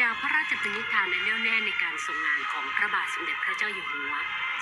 จากพระราชปณิธานและแน่วแน่ในการทรงงานของพระบาทสมเด็จพระเจ้าอยู่หัว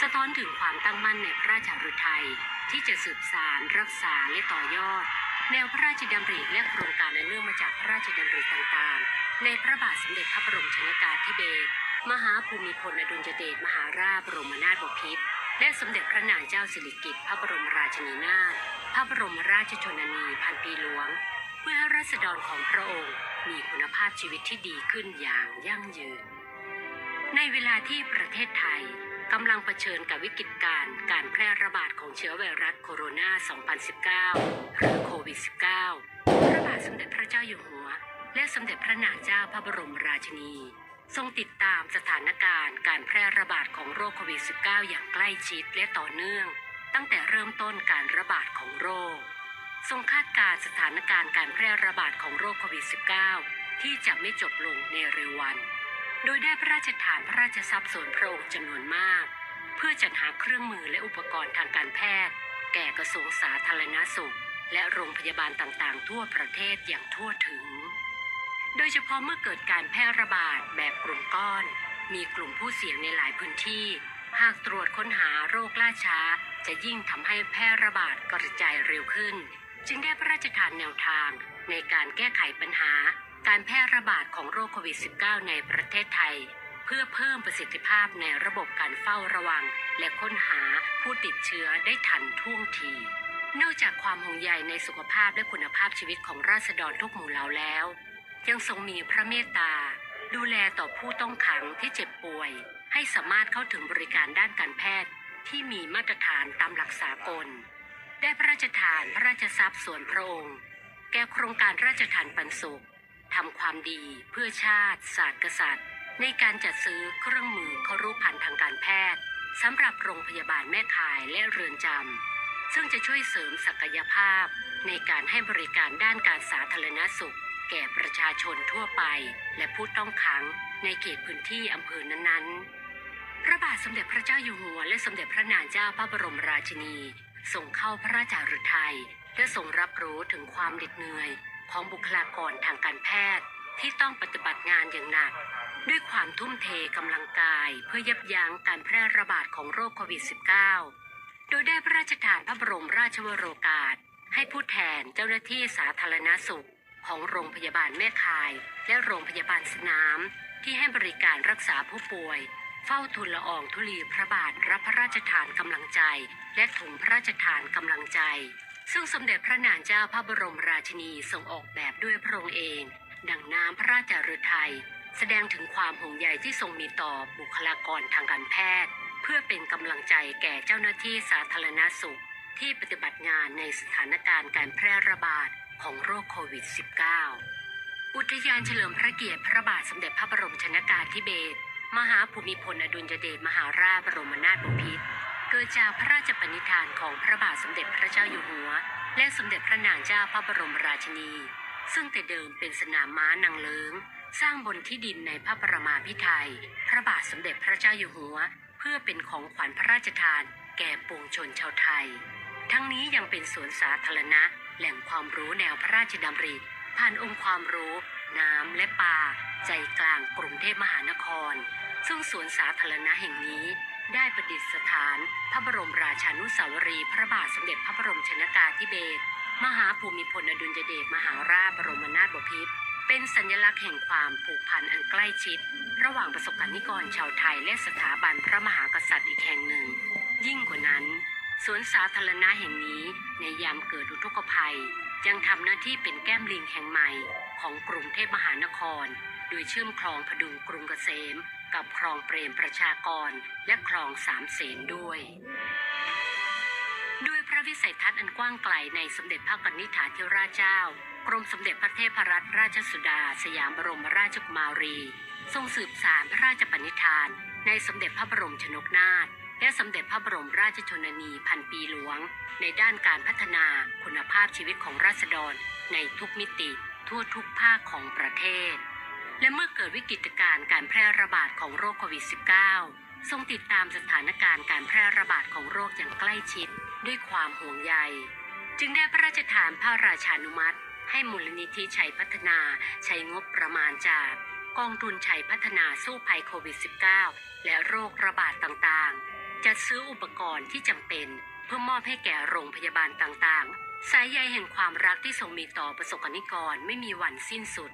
สะท้อนถึงความตั้งมั่นในพระราชฤทัยที่จะสืบสารรักษาและต่อยอด แนวพระราชดำริและโครงการอันเนื่องมาจากพระราชดำริต่างๆ ในพระบาทสมเด็จพระบรมชนกาธิเบศรมหาภูมิพลอดุลยเดชมหาราชบรมนาถบพิตรและสมเด็จพระนางเจ้าสิริกิติ์พระบรมราชินีนาถพระบรมราชชนนีพันปีหลวง เพื่อให้ราษฎรของพระองค์ มีคุณภาพชีวิตที่ดีขึ้นอย่างยั่งยืน ในเวลาที่ประเทศไทยกำลังเผชิญกับวิกฤตการณ์การแพร่ระบาดของเชื้อไวรัสโคโรนา 2019 หรือโควิด -19 พระบาทสมเด็จพระเจ้าอยู่หัว และสมเด็จพระนางเจ้าพระบรมราชินี ทรงติดตามสถานการณ์การแพร่ระบาดของโรคโควิด -19 อย่างใกล้ชิดและต่อเนื่อง ตั้งแต่เริ่มต้นการระบาดของโรค ทรงคาดการสถานการณ์การแพร่ระบาดของโรคโควิด -19 ที่จะไม่จบลงในเร็ววัน โดยได้พระราชทานพระราชทรัพย์ส่วนพระองค์จำนวนมาก เพื่อจัดหาเครื่องมือและอุปกรณ์ทางการแพทย์ แก่กระทรวงสาธารณสุข และโรงพยาบาลต่างๆ ทั่วประเทศอย่างทั่วถึง โดยเฉพาะเมื่อเกิดการแพร่ระบาดแบบกลุ่มก้อน มีกลุ่มผู้เสี่ยงในหลายพื้นที่ หากตรวจค้นหาโรคล่าช้าจะยิ่งทำให้แพร่ระบาดกระจายเร็วขึ้น จึงได้พระราชทานแนวทางในการแก้ไขปัญหาการแพร่ระบาดของโรคโควิด -19 ในประเทศไทย เพื่อเพิ่มประสิทธิภาพในระบบการเฝ้าระวัง และค้นหาผู้ติดเชื้อได้ทันท่วงที นอกจากความห่วงใยในสุขภาพและคุณภาพชีวิตของราษฎรทุกหมู่เหล่าแล้ว ยังทรงมีพระเมตตา ดูแลต่อผู้ต้องขังที่เจ็บป่วย ให้สามารถเข้าถึงบริการด้านการแพทย์ที่มีมาตรฐานตามหลักสากล ได้พระราชทานพระราชทรัพย์ส่วนพระองค์ แก่โครงการราชทานปันสุขทำความดีเพื่อชาติศาสตร์กษัตริย์ ในการจัดซื้อเครื่องมือเคารุพันธ์ทางการแพทย์สำหรับโรงพยาบาลแม่ข่ายและเรือนจำซึ่งจะช่วยเสริมศักยภาพ ในการให้บริการด้านการสาธารณสุข แก่ประชาชนทั่วไป และผู้ต้องขังในเขตพื้นที่อำเภอนั้นๆ พระบาทสมเด็จพระเจ้าอยู่หัวและสมเด็จพระนางเจ้าพระบรมราชินี ทรงเข้าพระราชาฤทัยและทรงรับรู้ถึงความเหน็ดเหนื่อยของบุคลากรทางการแพทย์ที่ต้องปฏิบัติงานอย่างหนัก ด้วยความทุ่มเทกำลังกายเพื่อยับยั้งการแพร่ระบาดของโรคโควิด -19 โดยได้พระราชทานพระบรมราชวโรกาส ให้ผู้แทนเจ้าหน้าที่สาธารณสุข ของโรงพยาบาลแม่ข่าย และโรงพยาบาลสนาม ที่ให้บริการรักษาผู้ป่วย เฝ้าทูลละอองธุลีพระบาทรับพระราชทานกำลังใจ และถุงพระราชทานกำลังใจ ซึ่งสมเด็จพระนางเจ้าพระบรมราชินีทรงออกแบบด้วยพระองค์เอง ดังน้ำพระราชฤทัยแสดงถึงความห่วงใยที่ทรงมีต่อบุคลากรทางการแพทย์ เพื่อเป็นกำลังใจแก่เจ้าหน้าที่สาธารณสุข ที่ปฏิบัติงานในสถานการณ์การแพร่ระบาดของโรคโควิด -19 อุทยานเฉลิมพระเกียรติพระบาทสมเด็จพระบรมชนากาธิเบศร มหาภูมิพลอดุลยเดชมหาราชบรมนาถบพิตรเกิดจากพระราชปณิธานของพระบาทสมเด็จพระเจ้าอยู่หัว และสมเด็จพระนางเจ้าพระบรมราชินี ซึ่งแต่เดิมเป็นสนามม้านางเลิงสร้างบนที่ดินในพระประมาพิไทยพระบาทสมเด็จพระเจ้าอยู่หัว เพื่อเป็นของขวัญพระราชทาน แก่ปวงชนชาวไทย ทั้งนี้ยังเป็นสวนสาธารณะ แหล่งความรู้แนวพระราชดำริ ผ่านองค์ความรู้ น้ำและป่า ใจกลางกรุงเทพมหานคร ซึ่งสวนสาธารณะแห่งนี้ได้ประดิษฐาน พระบรมราชานุสาวรีย์พระบาทสมเด็จพระบรมชนากาธิเบศรมหาภูมิพลอดุลยเดชมหาราชบรมนาถบพิตรเป็นสัญลักษณ์แห่งความผูกพันอันใกล้ชิด ระหว่างประสบการนิกรชาวไทยและสถาบันพระมหากษัตริย์อีกแห่งหนึ่ง ยิ่งกว่านั้น สวนสาธารณะแห่งนี้ในยามเกิดอุทกภัย ยังทำหน้าที่เป็นแก้มลิงแห่งใหม่ของกรุงเทพมหานคร โดยเชื่อมคลองพดุงกรุงเกษม กับคลองเปรมประชากรและคลองสามเสนด้วย ด้วยพระวิสัยทัศน์อันกว้างไกลในสมเด็จพระกนิษฐาธิราชเจ้ากรมสมเด็จพระเทพรัตนราชสุดา สยามบรมราชกุมารี ทรงสืบสารพระราชปณิธาน ในสมเด็จพระบรมชนกนาถและสมเด็จพระบรมราชชนนีพันปีหลวง ในด้านการพัฒนาคุณภาพชีวิตของราษฎรในทุกมิติทั่วทุกภาคของประเทศ และเมื่อเกิดวิกฤตการณ์การแพร่ระบาดของโรคโควิด -19 ทรงติดตามสถานการณ์การแพร่ระบาดของโรคอย่างใกล้ชิด ด้วยความห่วงใย จึงได้พระราชทานพระราชานุมัติ ให้มูลนิธิชัยพัฒนาใช้งบประมาณจากกองทุนชัยพัฒนาสู้ภัยโควิด -19 และโรคระบาดต่างๆ จัดซื้ออุปกรณ์ที่จำเป็น เพื่อมอบให้แก่โรงพยาบาลต่างๆ สายใยแห่งความรักที่ทรงมีต่อประสบกนิกรไม่มีวันสิ้นสุด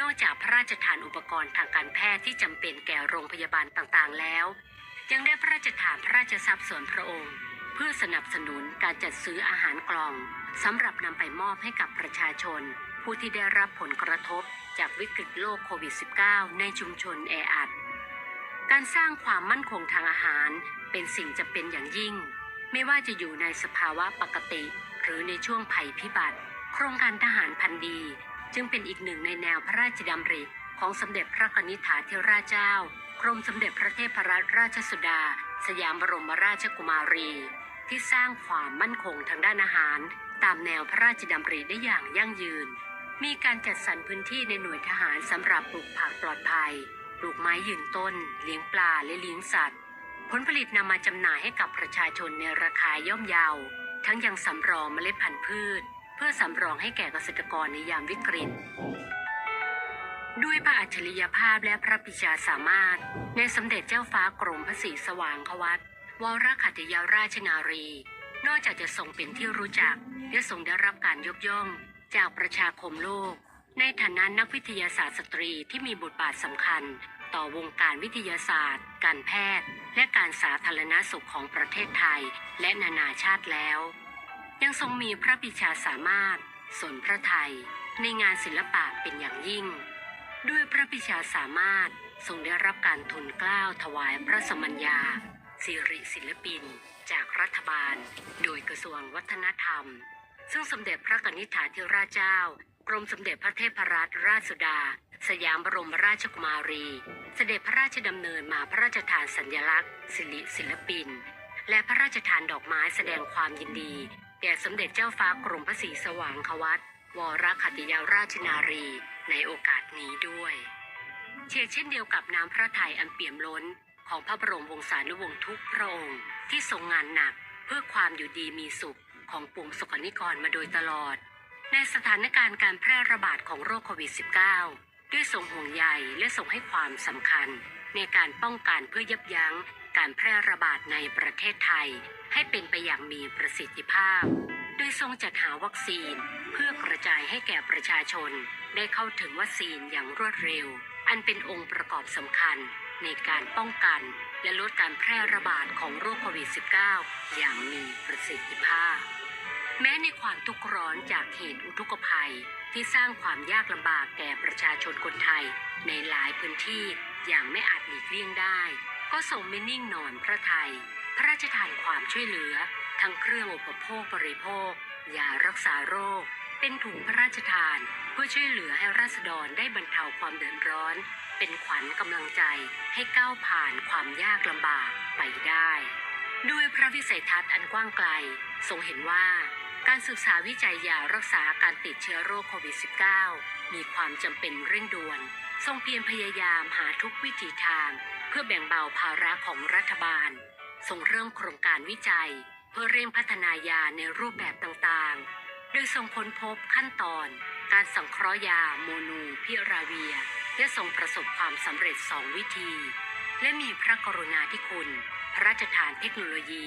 นอกจากพระราชทานอุปกรณ์ทางการแพทย์ที่จำเป็นแก่โรงพยาบาลต่างๆ แล้ว ยังได้พระราชทานพระราชทรัพย์ส่วนพระองค์ เพื่อสนับสนุนการจัดซื้ออาหารกล่องสำหรับนำไปมอบให้กับประชาชน ผู้ที่ได้รับผลกระทบจากวิกฤตโรคโควิด -19 ในชุมชนแออัด การสร้างความมั่นคงทางอาหารเป็นสิ่งจำเป็นอย่างยิ่ง ไม่ว่าจะอยู่ในสภาวะปกติ หรือในช่วงภัยพิบัติ โครงการทหารพันดี จึงเป็นอีกหนึ่งในแนวพระราชดำริของสมเด็จพระนิษฐาธิราชเจ้ากรมสมเด็จพระเทพรัตนราชสุดา สยามบรมราชกุมารี ที่สร้างความมั่นคงทางด้านอาหาร ตามแนวพระราชดำริได้อย่างยั่งยืน มีการจัดสรรพื้นที่ในหน่วยทหารสำหรับปลูกผักปลอดภัย ปลูกไม้ยืนต้น เลี้ยงปลาและเลี้ยงสัตว์ ผลผลิตนำมาจำหน่ายให้กับประชาชนในราคาย่อมเยา ทั้งยังสำรองเมล็ดพันธุ์พืช พื่อสำรองให้แก่เกษตรกรในยามวิกฤต ด้วยพระอัจฉริยภาพและพระปิชาสามารถ ในสมเด็จเจ้าฟ้ากรมพระศรีสว่างควัตวรขัตยาราชนารี นอกจากจะทรงเป็นที่รู้จัก และทรงได้รับการยกย่อง จากประชาคมโลก ในฐานะนักวิทยาศาสตร์สตรีที่มีบทบาทสำคัญ ต่อวงการวิทยาศาสตร์ การแพทย์ และการสาธารณสุขของประเทศไทย และนานาชาติแล้ว ยังทรงมีพระปิชาสามารถสนพระไทยในงานศิลปะเป็นอย่างยิ่ง ด้วยพระปิชาสามารถทรงได้รับการทุนเกล้าถวายพระสมัญญาสิริศิลปิน จากรัฐบาล โดยกระทรวงวัฒนธรรม ซึ่งสมเด็จพระกนิษฐาธิราชเจ้ากรมสมเด็จพระเทพรัตนราชสุดา สยามบรมราชกุมารี เสด็จพระราชดำเนินมาพระราชทานสัญลักษณ์สิริศิลปิน และพระราชทานดอกไม้แสดงความยินดี แด่สมเด็จเจ้าฟ้ากรมพระศรีสว่างควัตวรขัตยาราชนารีในโอกาสนี้ด้วยเช่นเช่นเดียวกับน้ำพระทัยอันเปี่ยมล้นของพระบรมวงศานุวงศ์ทุกพระองค์ที่ทรงงานหนักเพื่อความอยู่ดีมีสุขของปวงสกนิกรมาโดยตลอด ในสถานการณ์การแพร่ระบาดของโรคโควิด -19 ด้วยทรงห่วงใยและทรงให้ความสำคัญในการป้องกันเพื่อยับยั้ง การแพร่ระบาดในประเทศไทย ให้เป็นไปอย่างมีประสิทธิภาพ โดยทรงจัดหาวัคซีน เพื่อกระจายให้แก่ประชาชน ได้เข้าถึงวัคซีนอย่างรวดเร็ว อันเป็นองค์ประกอบสำคัญในการป้องกัน และลดการแพร่ระบาดของโรคโควิด -19 อย่างมีประสิทธิภาพ แม้ในความทุกข์ร้อนจากเหตุอุทกภัยที่สร้างความยากลำบากแก่ประชาชนคนไทย ในหลายพื้นที่อย่างไม่อาจหลีกเลี่ยงได้ ก็ทรงไม่นิ่งนอนพระไทย พระราชทานความช่วยเหลือ ทั้งเครื่องอุปโภคบริโภคยารักษาโรค เป็นถุงพระราชทาน เพื่อช่วยเหลือให้ราษฎรได้บรรเทาความเดือดร้อน เป็นขวัญกำลังใจให้ก้าวผ่านความยากลำบากไปได้ ด้วยพระวิสัยทัศน์อันกว้างไกล ทรงเห็นว่าการศึกษาวิจัยยารักษาการติดเชื้อโรคโควิด -19 มีความจำเป็นเร่งด่วน ทรงเพียรพยายามหาทุกวิถีทาง พื่อแบ่งเบาภาระของรัฐบาลทรงเริ่มโครงการวิจัย เพื่อเร่งพัฒนายาในรูปแบบต่างๆ โดยทรงค้นพบขั้นตอน การสังเคราะห์ยาโมนูพิราเวีย และทรงประสบความสำเร็จสองวิธี และมีพระกรุณาธิคุณ พระราชทานเทคโนโลยี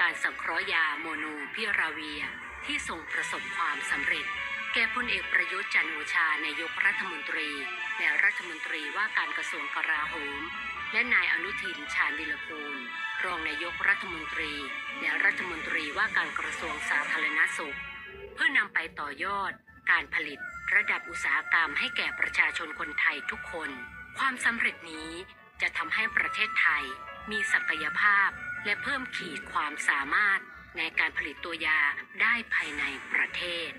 การสังเคราะห์ยาโมนูพิราเวีย ที่ทรงประสบความสำเร็จ แก่พลเอกประยุทธ์จันโอชานายกรัฐมนตรี และรัฐมนตรีว่าการกระทรวงกลาโหม และนายอนุทินชาญวิรกูล รองนายกรัฐมนตรี และรัฐมนตรีว่าการกระทรวงสาธารณสุข เพื่อนำไปต่อยอด การผลิตระดับอุตสาหกรรมให้แก่ประชาชนคนไทยทุกคน ความสำเร็จนี้จะทำให้ประเทศไทย มีศักยภาพ และเพิ่มขีดความสามารถในการผลิตตัวยาได้ภายในประเทศ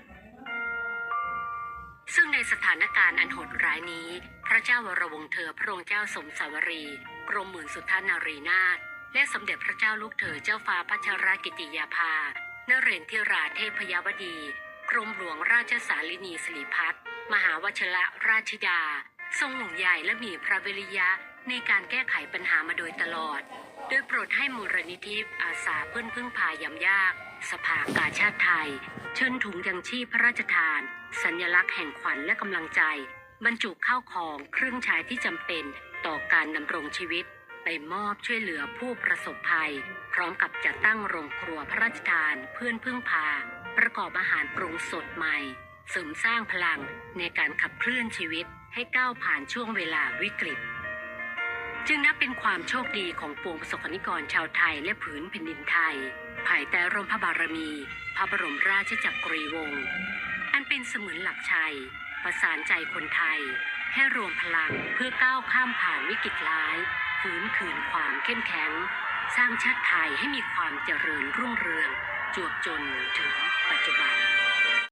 ซึ่งในสถานการณ์อันโหดร้ายนี้ พระเจ้าวรวงเธอพระองค์เจ้าสมสาวรีกรมหมื่นสุทธานารีนาถและสมเด็จพระเจ้าลูกเธอเจ้าฟ้าพัชรกิติยาภานเรนทิราเทพยวดี กรมหลวงราชสาลินีสิริพัฒน์มหาวชระราชดา ทรงหนุ่งใหญ่และมีพระวิริยะในการแก้ไขปัญหามาโดยตลอด โดยโปรดให้มูลนิธิอาสาเพื่อนพึ่งพายำยาก สภากาชาติไทย เชิญถุงยังชีพพระราชทาน สัญลักษณ์แห่งขวัญและกำลังใจ บรรจุข้าวของเครื่องใช้ที่จำเป็นต่อการดำรงชีวิต ไปมอบช่วยเหลือผู้ประสบภัย พร้อมกับจัดตั้งโรงครัวพระราชทานเพื่อนพึ่งพา ประกอบอาหารปรุงสดใหม่ เสริมสร้างพลังในการขับเคลื่อนชีวิตให้ก้าวผ่านช่วงเวลาวิกฤต จึงนับเป็นความโชคดีของปวงประสบนิกรชาวไทยและผืนแผ่นดินไทย ภายใต้ร่มพระบารมี พระบรมราชจักรีวงศ์อันเป็นเสมือนหลักชัย ประสานใจคนไทย ให้รวมพลังเพื่อก้าวข้ามผ่านวิกฤตร้ายฟื้นคืนความเข้มแข็ง สร้างชาติไทยให้มีความเจริญรุ่งเรือง จวบจนถึงปัจจุบัน